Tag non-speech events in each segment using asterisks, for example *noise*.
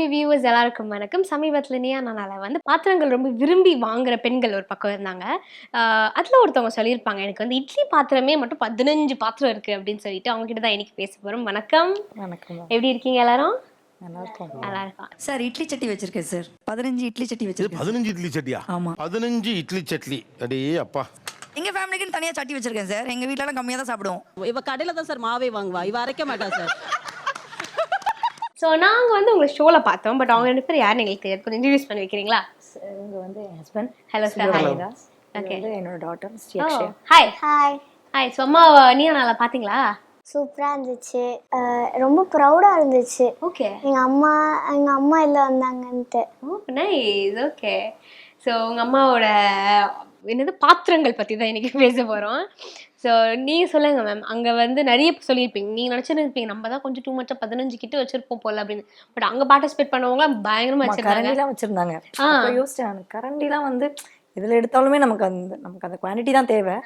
AK viewers எல்லாருக்கும் வணக்கம். சமீபத்தில் நான் வந்து பாத்திரங்கள் ரொம்ப விரும்பி வாங்குற பெண்கள் ஒரு பக்கம் இருந்தாங்க. அதுல ஒருத்தவங்க சொல்லியிருப்பாங்க எனக்கு வந்து இட்லி பாத்திரமே மட்டும் பதினஞ்சு பாத்திரம் இருக்கு அப்படின்னு சொல்லிட்டு அவங்க கிட்ட தான் இன்னைக்கு பேச போறோம். வணக்கம். வணக்கம். எப்படி இருக்கீங்க எல்லாரும்? சார் இட்லி சட்டி வச்சிருக்கேன் சார். பதினஞ்சு இட்லி சட்டி வச்சிருக்கேன் பதினஞ்சு இட்லி சட்டியா? ஆமா. பதினஞ்சு இட்லி சட்லி அடே அப்பா. எங்க ஃபேமிலிக்குன்னு தனியா சட்டி வச்சிருக்கேன் சார். எங்க வீட்ல எல்லாம் கம்மியா தான் சாப்பிடுவோம். இவ கடையில தான் சார் மாவே வாங்குவா. இவ அரைக்க மாட்டா சார். ஸோ நாங்கள் வந்து உங்களை ஷோவில் பார்த்தோம் பட் அவங்க ரெண்டு பேர் யாருன்னு எங்களுக்கு தெரியாது. கொஞ்சம் இன்ட்ரடியூஸ் பண்ணி வைக்கிறீங்களா? இவங்க வந்து என் husband hello sir hi Okay. வந்து என்னோட daughter hi hi hi so அம்மா நீ நல்லா பார்த்தீங்களா? சூப்பராக இருந்துச்சு. அஹ் ரொம்ப ப்ரௌடாக இருந்துச்சு. ஓகே எங்கள் அம்மா எங்கள் அம்மா இல்லை வந்தாங்கன்ட்டு. ஓ நைஸ் ஓகே ஸோ உங்கள் அம்மாவோட என்னது பாத்திரங்கள் பற்றி தான் இன்னைக்கு *laughs* பேச போகிறோம் ஸோ நீங்கள் சொல்லுங்கள் மேம் அங்கே வந்து நிறைய சொல்லியிருப்பீங்க. நீங்கள் நினச்சிருப்பீங்க நம்ம தான் கொஞ்சம் டூ மச்சா பதினஞ்சு கிட்ட வச்சுருப்போம் போல அப்படின்னு. பட் அங்கே பார்ட்டிசிபேட் பண்ணவங்க பயங்கரமாக வச்சுருந்தாங்க. வச்சிருந்தாங்க. ஆ. யோசிச்சேன் கரண்டிலாம் வந்து இதில் எடுத்தாலுமே நமக்கு அந்த நமக்கு அந்த குவான்டிட்டி தான் தேவை.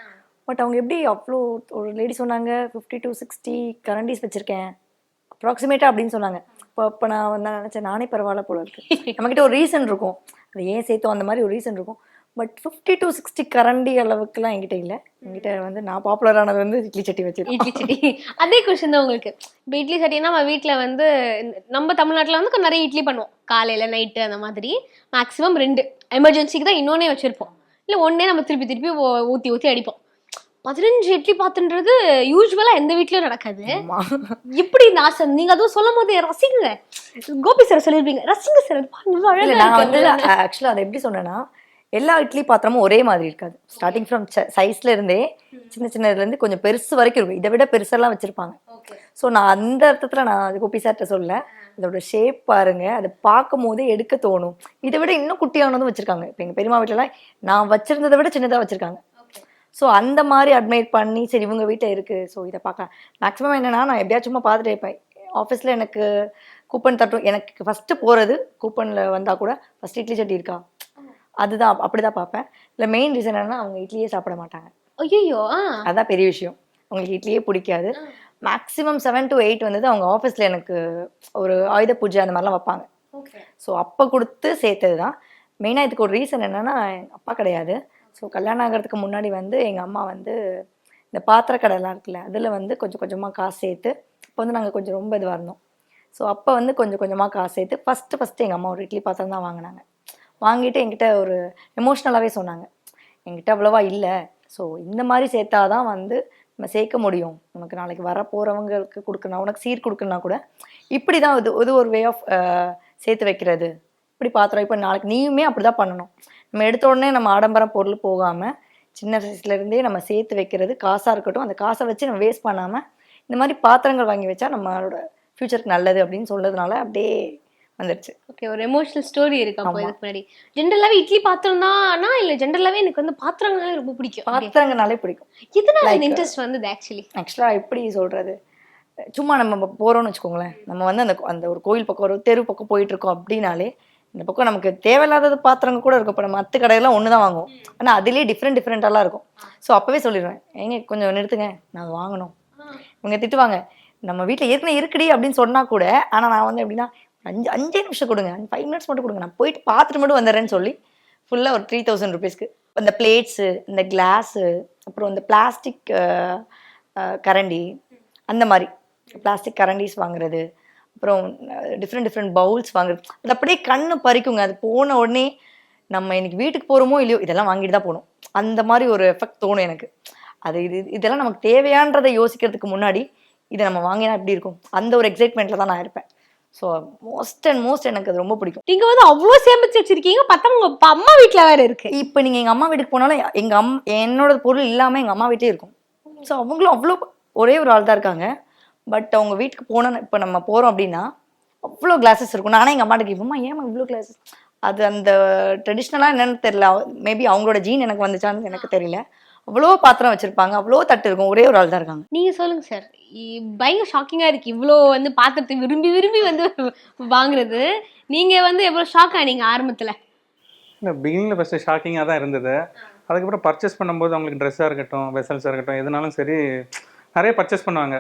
பட் அவங்க எப்படி அவ்வளோ ஒரு லேடி சொன்னாங்க ஃபிஃப்டி டு சிக்ஸ்டி கரண்டிஸ் வச்சுருக்கேன் அப்ராக்சிமேட்டாக அப்படின்னு சொன்னாங்க. இப்போ இப்போ நான் வந்து நினச்சேன் நானே பரவாயில்ல போல இருக்கு. *laughs* நம்மக்கிட்ட ஒரு ரீசன் இருக்கும். அது ஏன் சேர்த்தோம் அந்த மாதிரி ஒரு ரீசன் இருக்கும். பட் ஃபிஃப்டி டு சிக்ஸ்டி கரண்டி அளவுக்குலாம் என்கிட்ட இல்லை. என்கிட்ட வந்து நான் பாப்புலரானது வந்து இட்லி சட்டி வச்சிருக்கேன் இட்லி சட்டி. அதே கொஸ்டின் தான் உங்களுக்கு. இப்போ இட்லி சட்டினா நம்ம வீட்டில் வந்து நம்ம தமிழ்நாட்டில் வந்து நிறைய இட்லி பண்ணுவோம். காலையில் நைட்டு அந்த மாதிரி. மேக்ஸிமம் ரெண்டு. எமர்ஜென்சிக்கு தான் இன்னொன்னே வச்சுருப்போம். இல்லை ஒன்றே நம்ம திருப்பி திருப்பி ஊற்றி ஊற்றி அடிப்போம். பதினஞ்சு இட்லி பாத்துன்றது யூஸ்வலாக எந்த வீட்லயும் நடக்காது. ஆமா. எப்படி இந்த ஆசை. நீங்க அதுவும் சொல்லும் போது ரசிங்க. கோபி சார் சொல்லியிருப்பீங்க ரசிங்க சார் நான் வந்து. ஆக்சுவலா அதை எப்படி சொன்னேன்னா எல்லா இட்லி பாத்திரமும் ஒரே மாதிரி இருக்காது. ஸ்டார்டிங் ஃப்ரம் சைஸ்ல இருந்தே சின்ன சின்னதுல இருந்து கொஞ்சம் பெருசு வரைக்கும் இருக்கும். இதை விட பெருசெல்லாம் வச்சிருப்பாங்க. ஸோ நான் அந்த அர்த்தத்துல நான் கோபி சார்ட்ட சொல்ல அதோட ஷேப் பாருங்க. அதை பார்க்கும் போதே எடுக்க தோணும். இதை விட இன்னும் குட்டியானதும் வச்சிருக்காங்க. இப்போ எங்க பெரியம்மா வீட்டுலலாம் நான் வச்சிருந்ததை விட சின்னதா வச்சிருக்காங்க. ஸோ அந்த மாதிரி அட்மைட் பண்ணி சரி இவங்க வீட்டில் இருக்கு. ஸோ இதை பார்க்கலாம். மேக்ஸிமம் என்னன்னா நான் எப்படியாச்சும் சும்மா பார்த்துட்டே இருப்பேன். ஆஃபீஸில் எனக்கு கூப்பன் தட்டும். எனக்கு ஃபஸ்ட்டு போகிறது கூப்பனில் வந்தால் கூட ஃபஸ்ட் இட்லி சட்டி இருக்கா? அதுதான் அப்~ அப்படிதான் பார்ப்பேன். இல்லை மெயின் ரீசன் என்னன்னா அவங்க இட்லியே சாப்பிட மாட்டாங்க. ஐயோ அதான் பெரிய விஷயம். அவங்களுக்கு இட்லியே பிடிக்காது. மேக்ஸிமம் செவன் to எயிட் வந்தது அவங்க ஆஃபீஸில் எனக்கு ஒரு ஆயுத பூஜை அந்த மாதிரிலாம் வைப்பாங்க. ஸோ அப்போ கொடுத்து சேர்த்தது தான். மெயினாக இதுக்கு ஒரு ரீசன் என்னன்னா எங்கள் அப்பா கிடையாது. ஸோ கல்யாணம் ஆகிறதுக்கு முன்னாடி வந்து எங்கள் அம்மா வந்து இந்த பாத்திர கடைலாம் இருக்குல்ல அதில் வந்து கொஞ்சம் கொஞ்சமாக காசு சேர்த்து அப்போ வந்து நாங்கள் கொஞ்சம் ரொம்ப இதுவாக இருந்தோம். ஸோ அப்போ வந்து கொஞ்சம் கொஞ்சமாக காசு சேர்த்து ஃபஸ்ட்டு ஃபஸ்ட்டு எங்கள் அம்மா ஒரு இட்லி பாத்திரம் தான் வாங்கினாங்க. வாங்கிட்டு என்கிட்ட ஒரு எமோஷ்னலாகவே சொன்னாங்க. என்கிட்ட அவ்வளோவா இல்லை. ஸோ இந்த மாதிரி சேர்த்தா தான் வந்து நம்ம சேர்க்க முடியும். உனக்கு நாளைக்கு வர போகிறவங்களுக்கு கொடுக்கணும். உனக்கு சீர் கொடுக்கணும்னா கூட இப்படி தான் இது இது ஒரு வே ஆஃப் சேர்த்து வைக்கிறது. இப்படி பாத்திரம் இப்போ நாளைக்கு நீயுமே அப்படி தான் பண்ணணும். நம்ம எடுத்த உடனே நம்ம ஆடம்பரம் பொருள் போகாமல் சின்ன வயசுலேருந்தே நம்ம சேர்த்து வைக்கிறது காசாக இருக்கட்டும். அந்த காசை வச்சு நம்ம வேஸ்ட் பண்ணாமல் இந்த மாதிரி பாத்திரங்கள் வாங்கி வச்சா நம்மளோட ஃப்யூச்சருக்கு நல்லது அப்படின்னு சொன்னதுனால அப்படியே வந்துடுச்சு ஓகே ஒரு எமோஷனல் ஸ்டோரி இருக்கு அப்போ இதுக்கு முன்னாடி. ஜென்ரலாவே இட்லி பாத்திரம் தானா இல்ல ஜென்ரலாவே எனக்கு வந்து பாத்திரங்களே ரொம்ப பிடிக்கும். பாத்திரங்கனாலே பிடிக்கும். இதனால இன்ட்ரெஸ்ட் வந்தது ஆக்சுவலி ஆக்சுவலாக எப்படி சொல்கிறது சும்மா நம்ம போகிறோம்னு வச்சுக்கோங்களேன். நம்ம வந்து அந்த அந்த ஒரு கோயில் பக்கம் ஒரு தெரு பக்கம் போயிட்டு இருக்கோம் அப்படின்னாலே இந்த பக்கம் நமக்கு தேவையில்லாதது பாத்திரங்க கூட இருக்கும். இப்போ நம்ம மற்ற கடையெல்லாம் ஒன்று தான் வாங்குவோம் ஆனால் அதுலேயே டிஃப்ரெண்ட் டிஃப்ரெண்ட்டாலாம் இருக்கும். ஸோ அப்போவே சொல்லிடுவேன். ஏங்க கொஞ்சம் நிறுத்துங்க நான் வாங்கணும். இவங்க திட்டுவாங்க நம்ம வீட்டில் ஏற்கனவே இருக்குடி அப்படின்னு சொன்னால் கூட ஆனால் நான் வந்து எப்படின்னா அஞ்சு அஞ்சே நிமிஷம் கொடுங்க. ஃபைவ் மினிட்ஸ் மட்டும் கொடுங்க. நான் போயிட்டு பார்த்துட்டு மட்டும் வந்துடுறேன்னு சொல்லி ஃபுல்லாக ஒரு த்ரீ தௌசண்ட் ருபீஸ்க்கு இந்த பிளேட்ஸு இந்த கிளாஸு அப்புறம் இந்த பிளாஸ்டிக் கரண்டி அந்த மாதிரி. பிளாஸ்டிக் கரண்டிஸ் வாங்குறது அப்புறம் டிஃப்ரெண்ட் டிஃப்ரெண்ட் பவுல்ஸ் வாங்குறது. அது அப்படியே கண்ணு பறிக்குங்க. அது போன உடனே நம்ம இன்னைக்கு வீட்டுக்கு போகிறோமோ இல்லையோ இதெல்லாம் வாங்கிட்டு தான் போகணும். அந்த மாதிரி ஒரு எஃபெக்ட் தோணும் எனக்கு. அது இது இதெல்லாம் நமக்கு தேவையான்றதை யோசிக்கிறதுக்கு முன்னாடி இதை நம்ம வாங்கினா எப்படி இருக்கும்? அந்த ஒரு எக்ஸைட்மெண்ட்டில் தான் நான் இருப்பேன். ஸோ மோஸ்ட் அண்ட் மோஸ்ட் எனக்கு அது ரொம்ப பிடிக்கும். நீங்கள் வந்து அவ்வளோ சேமிச்சு வச்சிருக்கீங்க பார்த்தா உங்கள் அப்பா- அம்மா வீட்டில் வேறு இருக்கு. இப்போ நீங்கள் எங்கள் அம்மா வீட்டுக்கு போனாலும் எங்கள் அம் என்னோட பொருள் இல்லாமல் எங்கள் அம்மா வீட்டே இருக்கும். ஸோ அவங்களும் அவ்வளோ ஒரே ஒரு ஆள் தான் இருக்காங்க. பட் அவங்க வீட்டுக்கு போனோம் இப்போ நம்ம போகிறோம் அப்படின்னா அவ்வளோ கிளாஸஸ் இருக்கும். நானே எங்கள் அம்மாட்ட கேட்போம்மா ஏமா இவ்வளோ கிளாஸஸ் அது அந்த ட்ரெடிஷ்னலாக என்னென்னு தெரியல. மேபி அவங்களோட ஜீன் எனக்கு வந்துச்சான்னு எனக்கு தெரியல. அவ்வளோ பாத்திரம் வச்சுருப்பாங்க அவ்வளோ தட்டு இருக்கும் ஒரே ஒரு ஆள் தான் இருக்காங்க. நீங்க சொல்லுங்க சார். பயங்கர ஷாக்கிங்கா இருக்கு. இவ்வளோ வந்து பாத்திரத்தை விரும்பி விரும்பி வந்து *laughs* வாங்குறது. நீங்க வந்து எவ்வளவு ஷாக் ஆனீங்க ஆரம்பத்துல? இல்லை பிகினில் ஃபஸ்ட்டு ஷாக்கிங்காக தான் இருந்தது. அதுக்கப்புறம் பர்ச்சேஸ் பண்ணும்போது அவங்களுக்கு ட்ரெஸ்ஸாக இருக்கட்டும் வெசல்ஸாக இருக்கட்டும் எதுனாலும் சரி நிறைய பர்ச்சேஸ் பண்ணுவாங்க.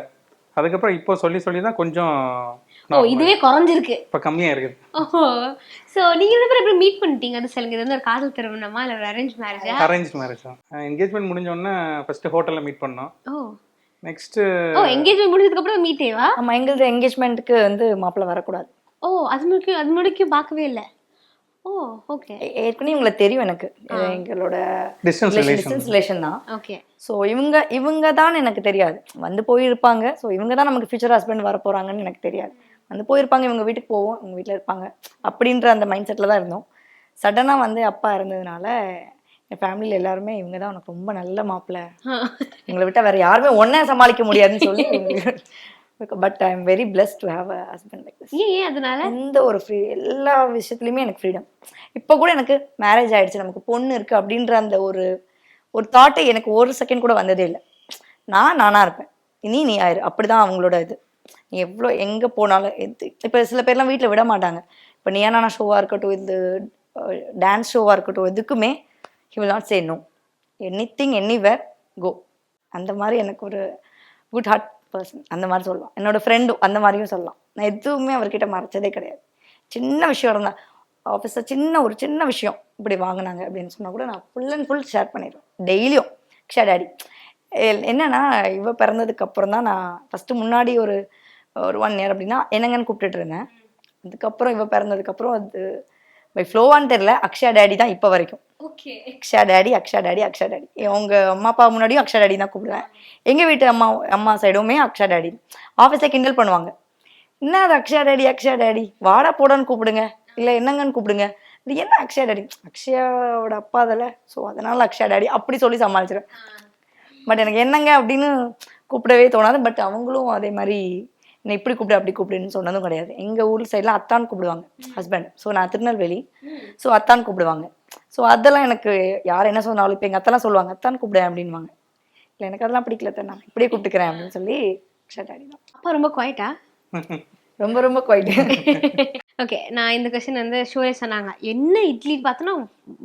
அதுக்கப்புறம் இப்போ சொல்லி சொல்லி தான் கொஞ்சம் ஓ இதுவே குறைஞ்சிருக்கு. இப்போ கம்மியாக இருக்குது ஓஹோ சோ நீங்க ரெண்டு பேரும் எப்படி மீட் பண்ணிட்டீங்க? அது சொல்லுங்க இது வந்து ஒரு காதல் திருமணமா இல்ல ஒரு அரேஞ்ச் மேரேஜா அரேஞ்ச் மேரேஜ் தான் என்கேஜ்மெண்ட் முடிஞ்ச உடனே ஃபர்ஸ்ட் ஹோட்டலில் மீட் பண்ணோம். ஓ. நெக்ஸ்ட்டு ஓ எங்கேஜ்மெண்ட் முடிஞ்சதுக்கு அப்புறம் மீட்டேவா நம்ம எங்களது என்கேஜ்மெண்ட்டுக்கு வந்து மாப்பிள்ளை வரக்கூடாது. ஓ அது முடிக்கும் அது முடிக்கும் பார்க்கவே இல்ல. ஓ ஓகே ஏற்கனவே உங்களுக்கு தெரியும் எனக்கு. எங்களோட டிஸ்டன்ஸ் ரிலேஷன் டிஸ்டன்ஸ் ரிலேஷன் தான். ஓகே ஸோ இவங்க இவங்க தான் எனக்கு தெரியாது. வந்து போயிருப்பாங்க. ஸோ இவங்க தான் நமக்கு ஃபியூச்சர் ஹஸ்பண்ட் வர போகிறாங்கன்னு எனக்கு தெரியாது. வந்து போயிருப்பாங்க இவங்க வீட்டுக்கு போவோம் இவங்க வீட்டில் இருப்பாங்க. அப்படின்ற அந்த மைண்ட் செட்டில் தான் இருந்தோம். சடனாக வந்து அப்பா இருந்ததுனால என் ஃபேமிலியில் எல்லாருமே இவங்க தான் உனக்கு ரொம்ப நல்ல மாப்பிள்ளை. எங்களை *laughs* விட்டால் வேற யாருமே ஒன்றே சமாளிக்க முடியாதுன்னு சொல்லி but I am very pleased to have a husband like ஏன் ஏன் அதனால? எந்த ஒரு ஃப்ரீ எல்லா விஷயத்துலையுமே எனக்கு ஃப்ரீடம் இப்போ கூட எனக்கு மேரேஜ் ஆயிடுச்சு நமக்கு பொண்ணு இருக்கு அப்படின்ற அந்த ஒரு ஒரு தாட்டை எனக்கு ஒரு செகண்ட் கூட வந்ததே இல்லை. நான் நானா இருப்பேன். நீ நீ ஆயிரு. அப்படிதான் அவங்களோட இது. எவ்வளோ எங்கே போனாலும் எது இப்போ சில பேர்லாம் வீட்டில் விட மாட்டாங்க. இப்போ நீ நானா ஷோவாக இருக்கட்டும் இந்த டான்ஸ் ஷோவாக இருக்கட்டும் எதுக்குமே he will not say no anything anywhere go அந்த மாதிரி எனக்கு ஒரு குட் ஹார்ட் பர்சன் அந்த மாதிரி சொல்லலாம். என்னோடய ஃப்ரெண்டும் அந்த மாதிரியும் சொல்லலாம். நான் எதுவுமே அவர்கிட்ட மறைச்சதே கிடையாது. சின்ன விஷயம் இருந்தால் ஆஃபீஸில் சின்ன ஒரு சின்ன விஷயம் இப்படி வாங்கினாங்க அப்படின்னு சொன்னால் கூட நான் ஃபுல் அண்ட் ஃபுல் ஷேர் பண்ணிடுவேன். டெய்லியும் ஷேர் டேடி என்னன்னா இவ பிறந்ததுக்கு அப்புறம் தான் நான் ஃபஸ்ட்டு முன்னாடி ஒரு ஒரு ஒன் இயர் அப்படின்னா என்னங்கன்னு கூப்பிட்டுட்டு இருந்தேன். அதுக்கப்புறம் இவ பிறந்ததுக்கப்புறம் அது பை ஃப்ளோவான்னு தெரில அக்ஷயா டேடி தான் இப்போ வரைக்கும். Okay. Aksha daddy Aksha daddy Aksha daddy. உங்க அம்மா அப்பா முன்னாடியும் அக்ஷா டேடி தான் கூப்பிடுவேன். எங்க வீட்டு அம்மா அம்மா சைடுமே அக்ஷா டேடி. ஆஃபீஸில் கிண்டல் பண்ணுவாங்க. என்ன அது அக்ஷயா டேடி அக்ஷயா டேடி? வாடா போடான்னு கூப்பிடுங்க. இல்ல என்னங்கன்னு கூப்பிடுங்க. இது என்ன அக்ஷயா டேடி? அக்ஷயாவோட அப்பா அதில் ஸோ அதனால அக்ஷயா டேடி. அப்படி சொல்லி சமாளிச்சிருவேன். பட் எனக்கு என்னங்க அப்படின்னு கூப்பிடவே தோணாது. பட் அவங்களும் அதே மாதிரி என்னை இப்படி கூப்பிடு அப்படி கூப்பிடுன்னு சொன்னதும் கிடையாது. எங்கள் ஊர் சைடில் அத்தான் கூப்பிடுவாங்க ஹஸ்பண்ட் ஸோ நான் திருநெல்வேலி. ஸோ அத்தான் கூப்பிடுவாங்க. ஸோ அதெல்லாம் எனக்கு யார் என்ன சொன்னாலும் இப்போ எங்கள் அத்தெல்லாம் சொல்லுவாங்க அத்தான் கூப்பிடு அப்படின்வாங்க இல்லை எனக்கு அதெல்லாம் பிடிக்கல தான் நான் இப்படியே கூப்பிட்டுக்கிறேன் அப்படின்னு சொல்லி ஷட்டாடி தான் அப்பா ரொம்ப குவைட்டா ரொம்ப ரொம்ப குவைட்டு ஓகே நான் இந்த கொஸ்டின் வந்து ஷோரே சொன்னாங்க. என்ன இட்லி பார்த்தோன்னா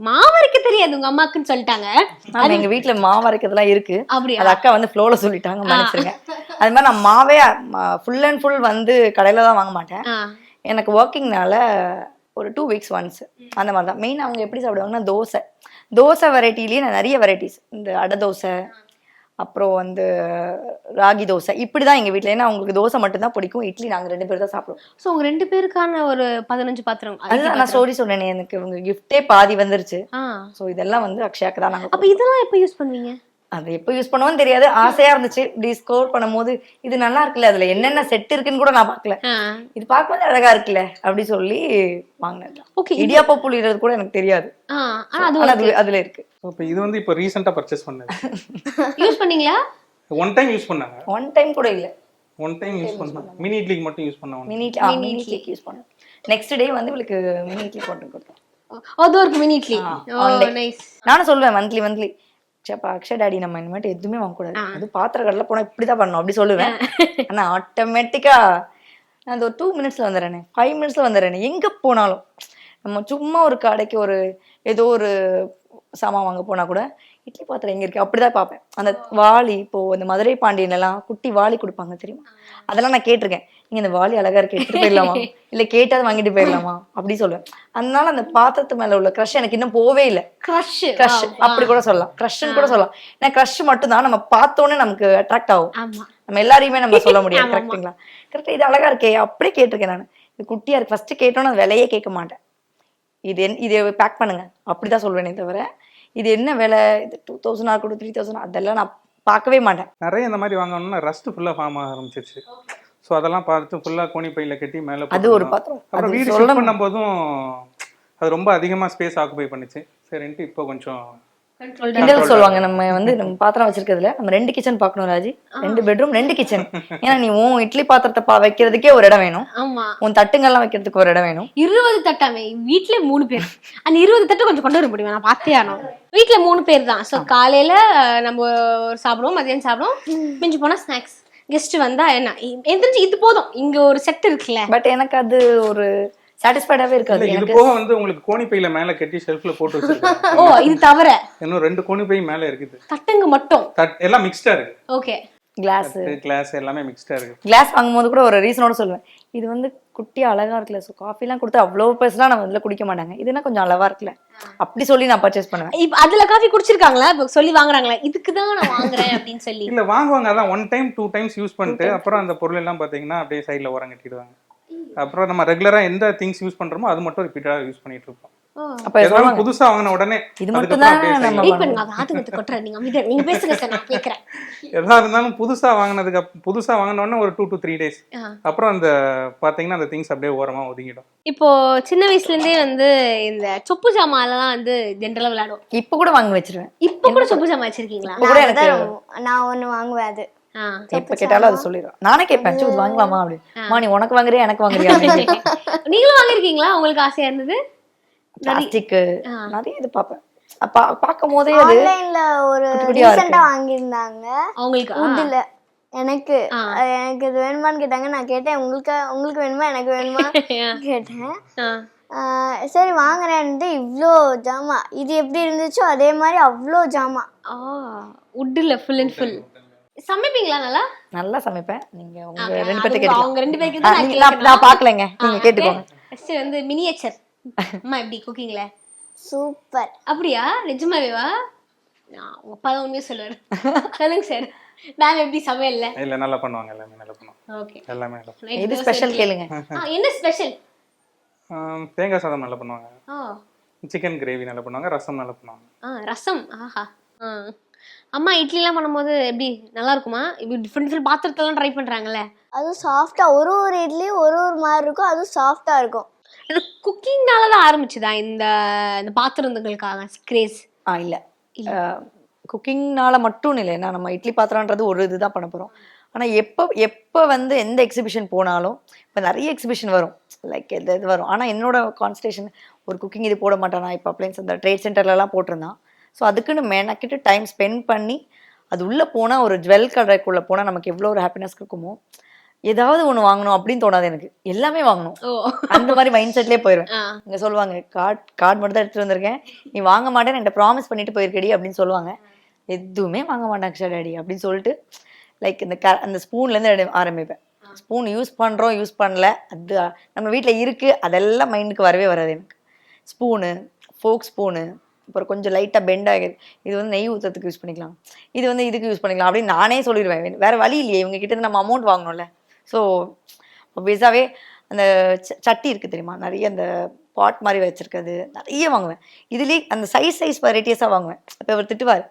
மாவு அரைக்க தெரியாது உங்க அம்மாக்குன்னு சொல்லிட்டாங்க. ஆமா எங்க வீட்ல மாவு அரைக்கிறதுலாம் இருக்கு. அப்படியா? அது அக்கா வந்து ஃப்ளோல சொல்லிட்டாங்க மன்னிச்சிருங்க. அது மாதிரி நான் மாவே ஃபுல் அண்ட் ஃபுல் வந்து கடையில தான் வாங்க மாட்டேன். எனக்கு ஒர்க்கிங்னால ஒரு டூ வீக்ஸ் ஒன்ஸ் அந்த மாதிரி தான் மெயின் அவங்க எப்படி சாப்பிடுவாங்கன்னா தோசை. தோசை வெரைட்டிலேயே நான் நிறைய வெரைட்டிஸ் இந்த அடை தோசை அப்புறம் வந்து ராகி தோசை. இப்படி தான் எங்கள் வீட்டில் ஏன்னா அவங்களுக்கு தோசை மட்டும்தான் பிடிக்கும். இட்லி நாங்கள் ரெண்டு பேரும் தான் சாப்பிடுவோம். ஸோ உங்க ரெண்டு பேருக்கான ஒரு பதினஞ்சு பாத்திரம் அதுதான் நான் ஸ்டோரி சொன்னேனே எனக்கு இவங்க கிஃப்டே பாதி வந்துருச்சு. ஸோ இதெல்லாம் வந்து அக்ஷயாக்கு தான் நாங்கள் அப்ப இதெல்லாம் எப்போ யூஸ் பண்ணுவீங்க? அது எப்போ யூஸ் பண்ணுவோன்னு தெரியாது. ஆசையா இருந்துச்சு. இப்படி ஸ்கோர் பண்ணும்போது இது நல்லா இருக்குல்ல அதுல என்னென்ன செட் இருக்குன்னு கூட நான் பார்க்கல. ஆ. இது பார்க்கும்போது அழகா இருக்குல்ல அப்படி சொல்லி வாங்கினது ஓகே இடியாப்பா புளிறது கூட எனக்கு தெரியாது. அது அதுல இருக்கு. இப்போ இது வந்து இப்போ ரீசெண்டாக பர்ச்சேஸ் பண்ணது. *laughs* யூஸ் பண்ணீங்களா? ஒன் டைம் யூஸ் பண்ணாங்க. ஒன் டைம் கூட இல்ல. ஒன் டைம் யூஸ் பண்ணாங்க மினி இட்லிக்கு மட்டும் யூஸ் பண்ணாங்க மினி மினி இட்லிக்கு யூஸ் பண்ணேன். நெக்ஸ்ட் டே வந்து இவளுக்கு மினி இட்லி போட்டு கொடுத்தேன். அதோ இருக்கு மினி இட்லி நானும் சொல்லுவேன் மந்த்லி மந்த்லி சேப்பா அக்ஷய டாடி நம்ம இனிமேட்டு எதுவுமே வாங்கக்கூடாது. அது பாத்திர கடையில் போனால் இப்படி தான் பண்ணணும் அப்படி சொல்லுவேன். ஆனா ஆட்டோமேட்டிக்கா நான் அந்த ஒரு டூ மினிட்ஸ்ல வந்துடுறேனே. ஃபைவ் மினிட்ஸ்ல வந்துடுறேனே. எங்க போனாலும் நம்ம சும்மா ஒரு கடைக்கு ஒரு ஏதோ ஒரு சாமான் வாங்க போனா கூட இட்லி பாத்திரம் எங்க இருக்கு? அப்படிதான் பார்ப்பேன். அந்த வாளி இப்போ இந்த மதுரை பாண்டியன் எல்லாம் குட்டி வாளி கொடுப்பாங்க தெரியுமா? அதெல்லாம் நான் கேட்டிருக்கேன். நீங்க இந்த வாளி அழகா இருக்கு எடுத்துட்டு போயிடலாமா? *laughs* இல்ல கேட்டாவது வாங்கிட்டு போயிடலாமா? அப்படி சொல்லுவேன். அதனால அந்த பாத்திரத்து மேல உள்ள க்ரஷ் எனக்கு இன்னும் போவே இல்லை. க்ரஷ் க்ரஷ் அப்படி கூட சொல்லலாம். க்ரஷ்னு கூட சொல்லலாம். ஏன்னா க்ரஷ் மட்டும் தான் நம்ம பார்த்தோன்னே நமக்கு அட்ராக்ட் ஆகும். ஆமா. நம்ம எல்லாரையுமே நம்ம சொல்ல முடியாது. *laughs* ஆமா. கரெக்டுங்களா கரெக்டா இது அழகா இருக்கே. அப்படியே கேட்டிருக்கேன் நான். இது குட்டியா இருக்கு. ஃபர்ஸ்ட் கேட்டோன்னு விலையே கேட்க மாட்டேன். இது என் இது பேக் பண்ணுங்க. அப்படிதான் சொல்வேனே தவிர இது என்ன விலை? இது டூ தௌசண்ட் இருக்கட்டும் த்ரீ தௌசண்ட் அதெல்லாம் நான் பார்க்கவே மாட்டேன். நிறைய இந்த மாதிரி வாங்கணும்னா ரஸ்ட் ஃபுல்லாக ஃபார்ம் ஆக ஆரம்பிச்சிருச்சு. ஸோ அதெல்லாம் பார்த்து ஃபுல்லாக கோணி பையில கட்டி மேலே அது ஒரு பாத்திரம். அப்புறம் வீடு ஷிஃப்ட் பண்ணும்போதும் அது ரொம்ப அதிகமாக ஸ்பேஸ் ஆக்குபை பண்ணுச்சு. சரின்ட்டு இப்போ கொஞ்சம் சொல்லுவாங்க. நம்ம வந்து நம்ம பாத்திரம் வச்சிருக்கிறதுல நம்ம ரெண்டு கிச்சன் பார்க்கணும் ராஜி. ரெண்டு பெட்ரூம் ரெண்டு கிச்சன் ஏன்னா நீ உன் இட்லி பாத்திரத்தை பா வைக்கிறதுக்கே ஒரு இடம் வேணும். ஆமா. உன் தட்டுங்கள்லாம் வைக்கிறதுக்கு ஒரு இடம் வேணும். இருபது தட்டாமே வீட்ல மூணு பேர். அந்த இருபது தட்டு கொஞ்சம் கொண்டு வர முடியுமா? நான் பார்த்தே ஆனோம் வீட்ல மூணு பேர் தான். ஸோ காலையில நம்ம ஒரு சாப்பிடுவோம் மதியம் சாப்பிடுவோம். மிஞ்சி போனா ஸ்நாக்ஸ் கெஸ்ட் வந்தா என்ன? எனக்கு தெரிஞ்சு இது போதும். இங்க ஒரு செட் இருக்குல்ல. பட் எனக்கு அது ஒரு சாட்டிஸ்ஃபைடாவே இருக்காது. இது போக வந்து உங்களுக்கு கோணி பையில மேலே கட்டி ஷெல்ஃப்ல போட்டு வச்சிருக்காங்க ஓ இது தவிர? இன்னும் ரெண்டு கோணி பை மேலே இருக்குது. தட்டுங்க மட்டும். எல்லாம் மிக்ஸ்டா இருக்கு. ஓகே கிளாஸ் கிளாஸ் எல்லாமே மிக்ஸ்டாக இருக்குது கிளாஸ் வாங்கும்போது கூட ஒரு ரீசனோட சொல்லுவேன். இது வந்து குட்டி அழகா இருக்குல்ல ஸோ காஃபிலாம் கொடுத்து அவ்வளோ பர்சனாக நம்ம இதில் குடிக்க மாட்டாங்க. இதுனா கொஞ்சம் அளவா இருக்குல்ல? அப்படி சொல்லி நான் பர்ச்சேஸ் பண்ணுவேன். இப்ப அதுல காஃபி குடிச்சிருக்காங்களா? இப்ப சொல்லி வாங்குறாங்களா? இதுக்கு தான் நான் வாங்குறேன் அப்படின்னு சொல்லி. இல்லை வாங்குவாங்க. அதான் one time two times use பண்ணிட்டு அப்புறம் அந்த பொருள் எல்லாம் பார்த்தீங்கன்னா அப்படியே சைடில் உரம் கட்டிடுவாங்க அப்புறம் நம்ம ரெகுலராக எந்த திங்ஸ் யூஸ் பண்ணுறோமோ அது மட்டும் ரிப்பீட்டாக யூஸ் பண்ணிட்டு இருப்போம். அப்ப புதுசா வாங்கின உடனே இது மட்டும்தான் அப்படியே நம்ம வெயிட் பண்ணுங்க நீங்க அமைதியா நீங்க பேசுங்க சார் நான் கேக்குறேன். எதா இருந்தாலும் புதுசா வாங்கினதுக்கு புதுசா வாங்கின உடனே ஒரு டூ டு த்ரீ டேஸ். அப்புறம் அந்த பாத்தீங்கன்னா அந்த திங்ஸ் அப்படியே ஓரமா ஒதுங்கிடும். இப்போ சின்ன வயசுல இருந்தே வந்து இந்த சொப்பு ஜாமான்லாம் வந்து ஜென்ரலா விளையாடுவோம். இப்போ கூட வாங்கி வச்சிருவேன். இப்ப கூட சொப்பு ஜாமான் வச்சிருக்கீங்களா? கூட நான் எனக்கு அதான் நான் ஒன்று வாங்குவேன் அது. எப்ப கேட்டாலும் அது சொல்லிடுவேன் நானே கேட்பேன் வாங்கலாமா? அப்படி மா நீ உனக்கு வாங்குறியா எனக்கு வாங்குறியா *laughs* நீங்களும் வாங்கிருக்கீங்களா உங்களுக்கு ஆசையா இருந்தது? பிளாஸ்டிக். நிறைய இது பார்ப்பேன். அப்பா பார்க்கும் போதே அது ஆன்லைன்ல ஒரு. ரீசெண்டா வாங்கியிருந்தாங்க. அவங்களுக்கு ஆ. வுட்ல எனக்கு எனக்கு இது வேணுமான்னு கேட்டாங்க. நான் கேட்டேன் உங்களுக்கு உங்களுக்கு வேணுமா? எனக்கு வேணுமா. *laughs* கேட்டேன். சரி வாங்குறேன்ட்டு இவ்வளோ ஜாமா. இது எப்படி இருந்துச்சோ அதே மாதிரி அவ்வளோ ஜாமா. ஆ உட்ல ஃபுல் அண்ட் ஃபுல் சமைப்பீங்களா நல்லா? நல்லா சமைப்பேன். நீங்க உங்க ரெண்டு பேர்த்து அவங்க ரெண்டு பேருக்கு நான் பார்க்கலைங்க. நீங்க கேட்டுக்கோங்க. ஃபர்ஸ்ட் வந்து மினியேச்சர் அம்மா எப்படி குக்கிங்ல சூப்பர் அப்படியா? நிஜமாவேவா? நான் உங்க அப்பா தான் உண்மையை சொல்லுவாரு. சொல்லுங்க சார். மேம் எப்படி சமையல்ல? இல்ல நல்லா பண்ணுவாங்க எல்லாமே நல்லா பண்ணுவாங்க. ஓகே. எல்லாமே நல்லா பண்ணுவாங்க. இது ஸ்பெஷல் கேளுங்க. என்ன ஸ்பெஷல் தேங்காய் சாதம் நல்லா பண்ணுவாங்க. ஓ. சிக்கன் கிரேவி நல்லா பண்ணுவாங்க ரசம் நல்லா பண்ணுவாங்க. ஆ ரசம்? ஆஹா. அம்மா இட்லிலாம் பண்ணும்போது எப்படி? நல்லா இருக்குமா? இப்படி டிஃப்ரெண்ட் டிஃப்ரெண்ட் பாத்திரத்தெல்லாம் ட்ரை பண்றாங்கல்ல. அதுவும் சாஃப்டா ஒரு ஒரு இட்லியும் ஒரு ஒரு மாதிரி இருக்கும். அதுவும் சாஃப்டா இருக்கும். இது குக்கிங்னால தான் ஆரம்பிச்சுதா? இந்த இந்த பாத்திரங்களுக்காக கிரேஸ் ஆ இல்ல. குக்கிங்னால மட்டும் இல்லை ஏன்னா நம்ம இட்லி பாத்திரம்ன்றது ஒரு இதுதான் பண்ண போறோம். ஆனா எப்போ எப்போ வந்து எந்த எக்ஸிபிஷன் போனாலும் இப்போ நிறைய எக்ஸிபிஷன் வரும். லைக் எது இது வரும். ஆனா என்னோட கான்சன்ட்ரேஷன் ஒரு குக்கிங் இது போட மாட்டானா. இப்போ அப்ளைன்ஸ் அந்த ட்ரேட் சென்டர்லலாம் போட்டிருந்தான். ஸோ அதுக்குன்னு மெனக்கிட்டு டைம் ஸ்பெண்ட் பண்ணி அது உள்ள போனா ஒரு ஜுவல் கடைக்குள்ள போனா நமக்கு எவ்வளோ ஒரு ஹாப்பினஸ் இருக்குமோ ஏதாவது ஒன்று வாங்கணும் அப்படின்னு தோணாது எனக்கு. எல்லாமே வாங்கணும். அந்த மாதிரி மைண்ட் செட்லேயே போயிடுவேன் இங்க சொல்லுவாங்க கார்டு கார்டு மட்டும் தான் எடுத்துட்டு வந்திருக்கேன். நீ வாங்க மாட்டேன்னு என்கிட்ட ப்ராமிஸ் பண்ணிட்டு போயிருக்கடி அப்படின்னு சொல்லுவாங்க. எதுவுமே வாங்க மாட்டாங்க சார் டாடி அப்படின்னு சொல்லிட்டு லைக் இந்த க அந்த ஸ்பூன்லேருந்து ஆரம்பிப்பேன். ஸ்பூன் யூஸ் பண்ணுறோம் யூஸ் பண்ணல. அது நம்ம வீட்டில் இருக்குது அதெல்லாம் மைண்டுக்கு வரவே வராது எனக்கு. ஸ்பூனு ஃபோக் ஸ்பூனு அப்புறம் கொஞ்சம் லைட்டாக பெண்ட் ஆகிது இது வந்து நெய் ஊற்றுறதுக்கு யூஸ் பண்ணிக்கலாம். இது வந்து இதுக்கு யூஸ் பண்ணிக்கலாம் அப்படின்னு நானே சொல்லிடுவேன். வேற வழி இல்லையே. இவங்க கிட்ட இருந்து நம்ம அமௌண்ட் வாங்கணும்ல. ஸோ ஒபியஸாகவே அந்த சட்டி இருக்குது தெரியுமா? நிறைய அந்த பாட் மாதிரி வச்சிருக்கிறது நிறைய வாங்குவேன். இதுலேயே அந்த சைஸ் சைஸ் வெரைட்டிஸாக வாங்குவேன். இப்போ இவர் திட்டுவார்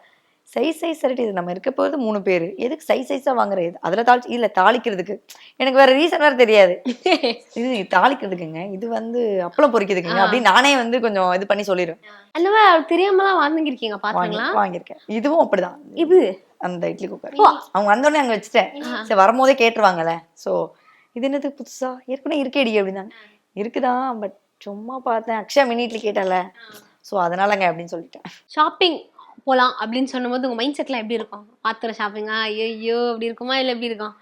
சைஸ் சைஸ் வெரைட்டிஸ் நம்ம இருக்க போகிறது மூணு பேர். எதுக்கு சைஸ் சைஸாக வாங்குறது அதில் தாளிச்சு இல்லை தாளிக்கிறதுக்கு. எனக்கு வேற ரீசன் வேறு தெரியாது. *laughs* இது தாளிக்கிறதுக்குங்க இது வந்து அப்பளம் பொரிக்கிறதுக்குங்க அப்படின்னு நானே வந்து கொஞ்சம் இது பண்ணி சொல்லிடுவேன் அந்த மாதிரி தெரியாமலாம் வாங்கிருக்கீங்க வாங்கி பாத்தீங்களா? வாங்கியிருக்கேன். இதுவும் அப்படிதான். இது? அந்த இட்லி குக்கர். அவங்க வந்தோடனே அங்கே வச்சுட்டேன். சரி வரும்போதே கேட்டுருவாங்கல்ல. ஸோ இது என்னது புதுசா? ஏற்கனவே இருக்கேடி அப்படின்னாங்க. இருக்குதான் பட் சும்மா பார்த்தேன். அக்ஷயா மினி இட்லி கேட்டால. ஸோ அதனாலங்க அப்படின்னு சொல்லிட்டேன். ஷாப்பிங் போலாம் அப்படின்னு சொன்னும்போது உங்க மைண்ட் செட்லாம் எப்படி இருக்கும்? பாத்திர ஷாப்பிங்கா? ஐயோ அப்படி இருக்குமா? இல்ல எப்படி இருக்கும்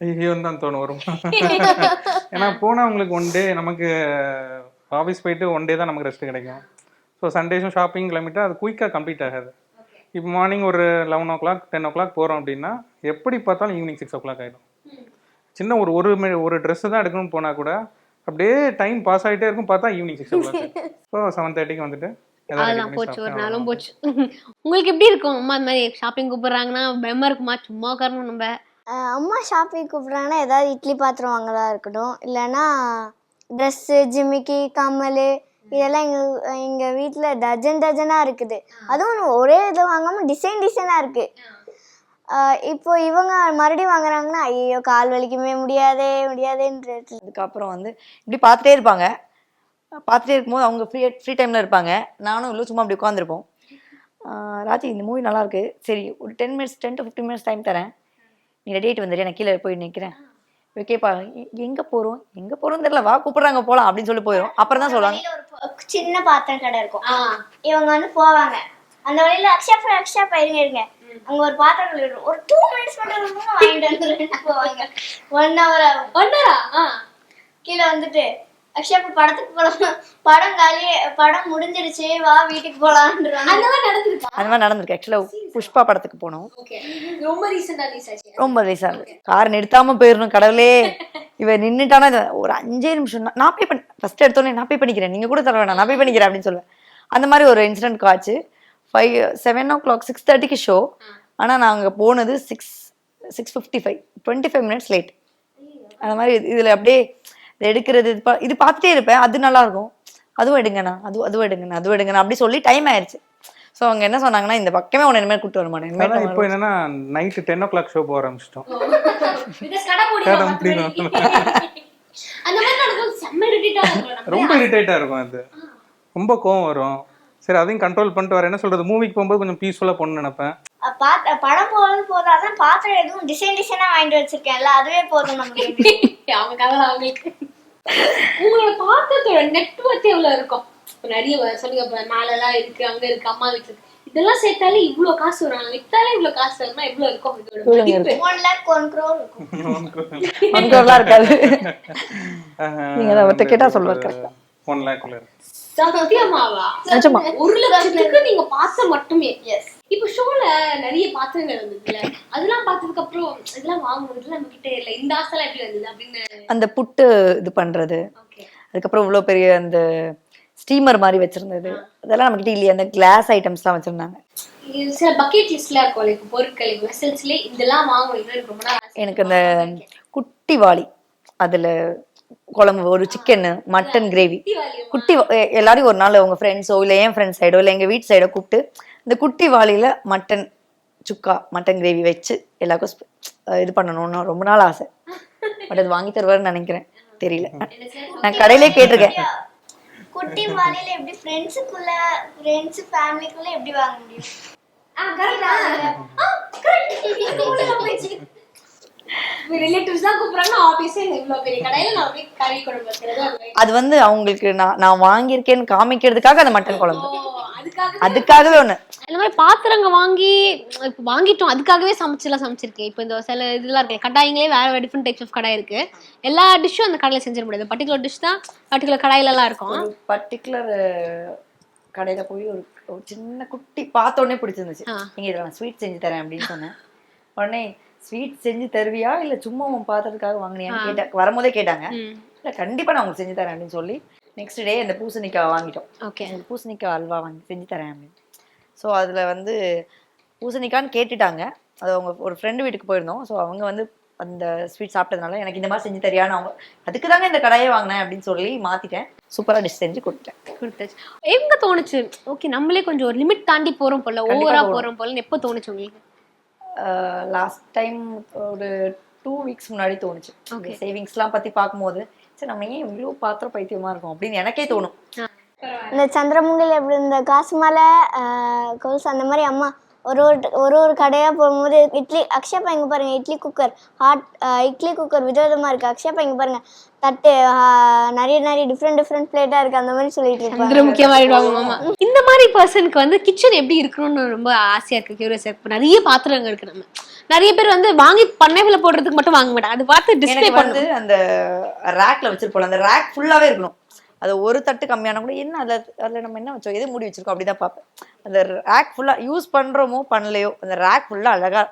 ஐயோன்னு தான் தோணும் வரும். *laughs* ஏன்னா போனா உங்களுக்கு ஒன் டே நமக்கு ஆஃபீஸ் போயிட்டு ஒன் டே தான் நமக்கு ரெஸ்ட் கிடைக்கும். ஸோ சண்டேஸும் ஷாப்பிங் கிளம்பிட்டா அது குயிக்காக கம்ப்ளீட் ஆகாது. இப்போ மார்னிங் ஒரு eleven o'clock ten o'clock போகிறோம் அப்படின்னா எப்படி பார்த்தாலும் ஈவினிங் சிக்ஸ் ஓ கிளாக் ஆகிடும் சின்ன ஒரு ஒரு மி- ஒரு ட்ரெஸ்ஸு தான் எடுக்கணும்னு போனால் கூட அப்படியே டைம் பாஸ் ஆகிட்டே இருக்கும் பார்த்தா evening six o'clock so seven தேர்ட்டிக்கு வந்துட்டு அதெல்லாம் போச்சு ஒரு நாளும் போச்சு. உங்களுக்கு எப்படி இருக்கும்? அம்மா இந்த மாதிரி ஷாப்பிங் கூப்பிடுறாங்கன்னா பயமா இருக்குமா? சும்மா உட்காரணும் நம்ம. அம்மா ஷாப்பிங் கூப்பிட்றாங்கன்னா ஏதாவது இட்லி பாத்திரம் வாங்குறதா இருக்கட்டும். இல்லைன்னா ட்ரெஸ்ஸு ஜிமிக்கி கம்மல் இதெல்லாம் எங்கள் எங்கள் வீட்டில் டஜன் டஜனாக இருக்குது. அதுவும் ஒரே இதை வாங்காமல் டிசைன் டிசைனாக இருக்குது இப்போ இவங்க மறுபடியும் வாங்குறாங்கன்னா ஐயோ கால் வலிக்குமே முடியாதே முடியாதேன்றது அதுக்கப்புறம் வந்து இப்படி பார்த்துட்டே இருப்பாங்க. பார்த்துட்டே இருக்கும்போது அவங்க ஃப்ரீ ஃப்ரீ டைமில் இருப்பாங்க. நானும் இல்லை சும்மா அப்படி உட்காந்துருப்போம் ராஜி இந்த மூவி நல்லா இருக்கு. சரி ஒரு ten minutes ten to fifteen minutes time தரேன். நீ ரெடி ஆகிட்டு வந்துடு நான் கீழே போய் நிற்கிறேன் கேட்பா எங்கே போகிறோம் எங்கே போகிறோம் தெரியல வா கூப்பிட்றாங்க போகலாம் அப்படின்னு சொல்லி போயிடும் அப்புறம் தான் சொல்லுவாங்க. சின்ன பாத்திரம் கடை இருக்கும். இவங்க வந்து போவாங்க. அந்த வழியில அக்ஷயா போய் அக்ஷயா போயிருங்க இருங்க. அங்க ஒரு பாத்திரம் கடை இருக்கும் ஒரு டூ மினிட்ஸ் மட்டும் வாங்கிட்டு வந்து போவாங்க. ஒன் ஹவர் ஆகும். ஒன்னரா கீழே வந்துட்டு அக்ஷயா இப்ப படத்துக்கு போலாம். படம் காலி படம் முடிஞ்சிருச்சு வா வீட்டுக்கு போலான்றாங்க. அந்த மாதிரி நடந்திருக்கா? அந்த மாதிரி நடந்திருக்கு. ஆக்சுவலாக புஷ்பா படத்துக்கு போனோம். ஓகே ரொம்ப ரீசெண்டா ரிலீஸ் ஆச்சு. ரொம்ப வயசா இருக்கு கார் நிறுத்தாம போயிடணும் கடவுளே. இவ நின்னுட்டானா இது ஒரு அஞ்சே நிமிஷம். தான். நான் பே பண்ண ஃபர்ஸ்ட் எடுத்தோடனே நான் பே பண்ணிக்கிறேன். நீங்க கூட தர வேணாம். நான் பே பண்ணிக்கிறேன் அப்படின்னு சொல்லுவேன். அந்த மாதிரி ஒரு இன்சிடென்ட் காச்சு. Five seven o'clock six தேர்ட்டிக்கு ஷோ ஆனா நாங்க போனது six six fifty five twenty five minutes late அந்த மாதிரி இது- இதுல அப்படியே இது எடுக்கிறது. இது பா- இது பார்த்துட்டே இருப்பேன். அது நல்லா இருக்கும் அதுவும் எடுங்கண்ணா. அது அதுவும் எடுங்கண்ணா. அதுவும் எடுங்கண்ணா. அப்படி சொல்லி டைம் ஆயிடுச்சு ஸோ அவங்க என்ன சொன்னாங்கன்னா இந்த பக்கமே உன்னை இனிமேல் கூட்டு வர மாட்டேன் இப்போ என்னன்னா night ten o'clock show போக ஆரம்பிச்சிட்டோம். ரொம்ப இரிட்டேட்டாக இருக்கும் அது. ரொம்ப கோவம் வரும். சரி அதையும் கண்ட்ரோல் பண்ணிட்டு வர என்ன சொல்றது? மூவிக்கு போகும்போது கொஞ்சம் பீஸ்ஃபுல்லாக போகணும்னு நினைப்பேன். பாத்த படம் போறது போதும் அதான் பாத்திரம் எதுவும் டிசைன் டிசைனா வாங்கிட்டு வச்சிருக்கேன்ல அதுவே போதும் நமக்கு. *laughs* அவங்க கதை அவங்களுக்கு. உங்களோட பாத்திரத்தோட நெட்ஒர்க் எவ்வளவு இருக்கும்? நிறைய சொல்லுங்க இப்ப மேல எல்லாம் இருக்கு அங்க இருக்கு அம்மா வீட்டுல இருக்கு. இதெல்லாம் சேர்த்தாலே இவ்வளவு காசு வரும். வித்தாலே இவ்வளவு காசு வரும்னா எவ்வளவு இருக்கும் இதோட ஒன் லேக் ஒன் க்ரோர் இருக்கும். அங்கெல்லாம் *laughs* இருக்காது. *laughs* நீங்க அதை அவர்ட்ட கேட்டா சொல்லுவார் ஆ. ஒன் லேக் உள்ள இருக்கு. சத்தியமாவா? நிஜமா. ஒரு லட்சத்துக்கு நீங்க பாத்திரம் மட்டுமே. இப்ப ஷோல நிறைய பாத்திரங்கள் வந்ததுல அதெல்லாம் பார்த்ததுக்கு அப்புறம் இதெல்லாம் இதெல்லாம் நம்ம கிட்ட இல்ல. இந்த ஆசைலாம் எப்படி வந்தது? அப்படின்னு அந்த புட்டு இது பண்றது. அதுக்கப்புறம் இவ்வளோ பெரிய அந்த ஸ்டீமர் மாதிரி வச்சிருந்தது. அதெல்லாம் நம்மகிட்ட இல்லையே. அந்த கிளாஸ் ஐட்டம்ஸ்லாம் வச்சிருந்தாங்க. சில பக்கெட் லிஸ்ட்ல இருக்கும். இப்போ பொருட்கள் வெசல்ஸ்ல இதெல்லாம் வாங்கணும். எனக்கு ரொம்ப. எனக்கு அந்த குட்டி வாளி அதுல குழம்பு ஒரு சிக்கன் மட்டன் கிரேவி குட்டி எல்லாரையும் ஒரு நாள் உங்க ஃப்ரெண்ட்ஸோ இல்லை என் ஃப்ரெண்ட்ஸ் சைடோ இல்லை எங்க வீட்டு சைடோ கூப்பிட்டு இந்த குட்டி வாளியில மட்டன் சுக்கா மட்டன் கிரேவி வச்சு எல்லாருக்கும் இது பண்ணணும்னு ரொம்ப நாள் ஆசை. பட் அது வாங்கி தருவாருன்னு நினைக்கிறேன். தெரியல. நான் கடையிலே கேட்டிருக்கேன். குட்டி மாலையில *laughs* எப்படி ஃப்ரெண்ட்ஸுக்குள்ள ஃப்ரெண்ட்ஸ் ஃபேமிலிக்குள்ள எப்படி வாங்க முடியும்? *laughs* அது வந்து அவங்களுக்கு நான் நான் வாங்கியிருக்கேன்னு காமிக்கிறதுக்காக அந்த மட்டன் குழம்பு. அதுக்காகவே ஒண்ணு. இந்த மாதிரி பாத்திரங்க வாங்கி இப்போ வாங்கிட்டோம் அதுக்காகவே சமைச்சுலாம் சமைச்சிருக்கேன். இப்போ இந்த சில இதெல்லாம் இருக்கு கடாயிங்களே வேற டிஃப்ரெண்ட் டைப்ஸ் ஆஃப் கடாய் இருக்கு. எல்லா டிஷ்ஷும் அந்த கடையில செஞ்சிட முடியாது. பர்டிகுலர் டிஷ் தான் பர்டிகுலர் கடாயில எல்லாம் இருக்கும். ஒரு பர்டிகுலர் கடையில போய் ஒரு ஒரு சின்ன குட்டி பார்த்த உடனே பிடிச்சிருந்துச்சு. ஆ. நீங்க இதில் நான் ஸ்வீட் செஞ்சு தரேன் அப்படின்னு சொன்னேன். உடனே ஸ்வீட் செஞ்சு தருவியா? இல்ல சும்மா உன் பாத்திரத்துக்காக வாங்கினியான்னு கேட்டாங்க வரும்போதே கேட்டாங்க. இல்ல கண்டிப்பா நான் உங்களுக்கு செஞ்சு தரேன் அப்படின்னு சொல்லி நெக்ஸ்ட் டே அந்த பூசணிக்காய் வாங்கிட்டோம். ஓகே. அந்த பூசணிக்காய் அல்வா வாங்கி செஞ்சு தரேன் அப்படின்னு. ஸோ அதுல வந்து பூசணிக்கான்னு கேட்டுட்டாங்க. அது அவங்க ஒரு ஃப்ரெண்டு வீட்டுக்கு போயிருந்தோம். ஸோ அவங்க வந்து அந்த ஸ்வீட் சாப்பிட்டதுனால எனக்கு இந்த மாதிரி செஞ்சு தரியான்னு அவங்க அதுக்கு தாங்க இந்த கடையை வாங்கினேன் அப்படின்னு சொல்லி மாத்திட்டேன். சூப்பரா டிஷ் செஞ்சு கொடுத்தேன் கொடுத்தாச்சு. எங்க தோணுச்சு? ஓகே நம்மளே கொஞ்சம் ஒரு லிமிட் தாண்டி போறோம் போல ஓவரா. போறோம். போல எப்போ தோணுச்சு உங்களுக்கு? லாஸ்ட் டைம் ஒரு டூ வீக்ஸ் முன்னாடி தோணுச்சு. Okay. சேவிங்ஸ்லாம் பத்தி பார்க்கும்போது சரி நம்ம ஏன் இவ்வளோ பாத்திரம் பைத்தியமா இருக்கோம் அப்படின்னு எனக்கே தோணும். இந்த சந்திரமுகில் எப்படி இந்த காசு மாலை கொலுசு அந்த மாதிரி அம்மா ஒரு ஒரு ஒரு ஒரு கடையாக போகும்போது இட்லி அக்ஷயப்பா இங்கே பாருங்க idli cooker hot idli cooker விதவிதமாக இருக்குது அக்ஷயப்பா இங்கே பாருங்க தட்டு நிறைய நிறைய டிஃப்ரெண்ட் டிஃப்ரெண்ட் பிளேட்டாக இருக்குது அந்த மாதிரி சொல்லிட்டு இருப்பாங்க. முக்கியமாயிடுவாங்க மாமா. இந்த மாதிரி பர்சனுக்கு வந்து கிச்சன் எப்படி இருக்கணும்னு ரொம்ப ஆசையா இருக்கு கியூரியஸா இருக்கு. இப்ப நிறைய பாத்திரங்கள் இருக்கு நம்ம. நிறைய பேர் வந்து வாங்கி பண்ணைகளை போடுறதுக்கு மட்டும் வாங்க மாட்டாங்க. அது பார்த்து டிஸ்ப்ளே வந்து அந்த ரேக்ல வச்சிருப்போம் அந்த ரேக் ஃபுல்லாவே இருக்கணும். அதை ஒரு தட்டு கம்மியான கூட என்ன அதில் அதில் நம்ம என்ன வச்சோம்? எது மூடி வச்சிருக்கோம்? அப்படிதான் பார்ப்பேன். அந்த ரேக் ஃபுல்லாக யூஸ் பண்ணுறோமோ பண்ணலையோ அந்த ரேக் ஃபுல்லாக அழகாக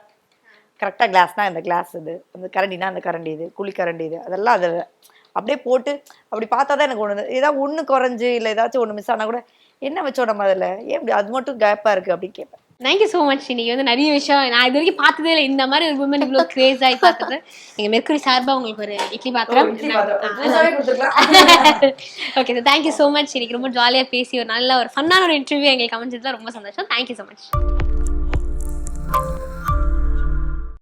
கரெக்டாக கிளாஸ்னால் இந்த கிளாஸ் இது. அந்த கரண்டினா அந்த கரண்டி இது. குழி கரண்டி இது. அதெல்லாம் அதில் அப்படியே போட்டு அப்படி பார்த்தா தான் எனக்கு ஒன்று ஏதாவது ஒன்று குறைஞ்சி இல்லை ஏதாச்சும் ஒன்று மிஸ் ஆனால் கூட என்ன வச்சோம் நம்ம அதில்? ஏன் இப்படி அது மட்டும் கேப்பாக இருக்குது அப்படின்னு கேட்பேன். தேங்க்யூ ஸோ மச் இன்னைக்கு வந்து நிறைய விஷயம். நான் இது வரைக்கும் பார்த்ததே இல்லை. இந்த மாதிரி ஒரு உமன் இவ்வளோ கிரேஸ் ஆகி பார்த்தது. எங்க மெர்க்குரி சார்பா உங்களுக்கு ஒரு இட்லி பாத்திரம். Okay sir thank you so much இன்னைக்கு ரொம்ப ஜாலியாக பேசி ஒரு நல்ல ஒரு ஃபன்னான ஒரு இன்டர்வியூ எங்களுக்கு அமைஞ்சதுல ரொம்ப சந்தோஷம். Thank you so much